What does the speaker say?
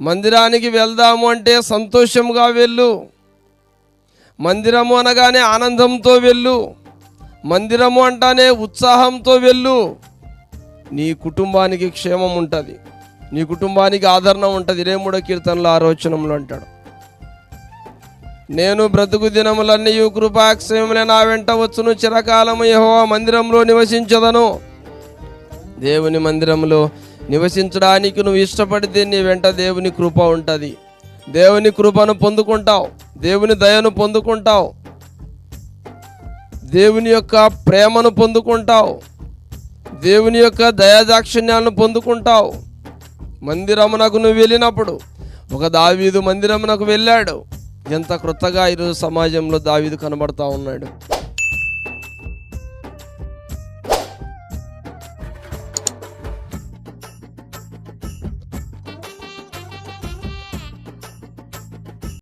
మందిరానికి వెళ్దాము అంటే సంతోషంగా వెళ్ళు. మందిరము అనగానే ఆనందంతో వెళ్ళు. మందిరము అంటానే ఉత్సాహంతో వెళ్ళు. నీ కుటుంబానికి క్షేమం ఉంటుంది. నీ కుటుంబానికి ఆదరణ ఉంటుంది. ఇరవై మూడో కీర్తనలో ఆరోచనంలో అంటాడు. నేను బ్రతుకు దినములన్నీ కృపాక్షేములే నా వెంట వచ్చును. చిరకాలము యహో మందిరంలో నివసించదను. దేవుని మందిరంలో నివసించడానికి నువ్వు ఇష్టపడితే నీ వెంట దేవుని కృప ఉంటుంది. దేవుని కృపను పొందుకుంటావు. దేవుని దయను పొందుకుంటావు. దేవుని యొక్క ప్రేమను పొందుకుంటావు. దేవుని యొక్క దయాదాక్షిణ్యాలను పొందుకుంటావు. మందిరమునకు నువ్వు వెళ్ళినప్పుడు ఒక దావీదు మందిరమునకు వెళ్ళాడు. ఎంత క్రొత్తగా ఈరోజు సమాజంలో దావీదు కనబడతా ఉన్నాడు.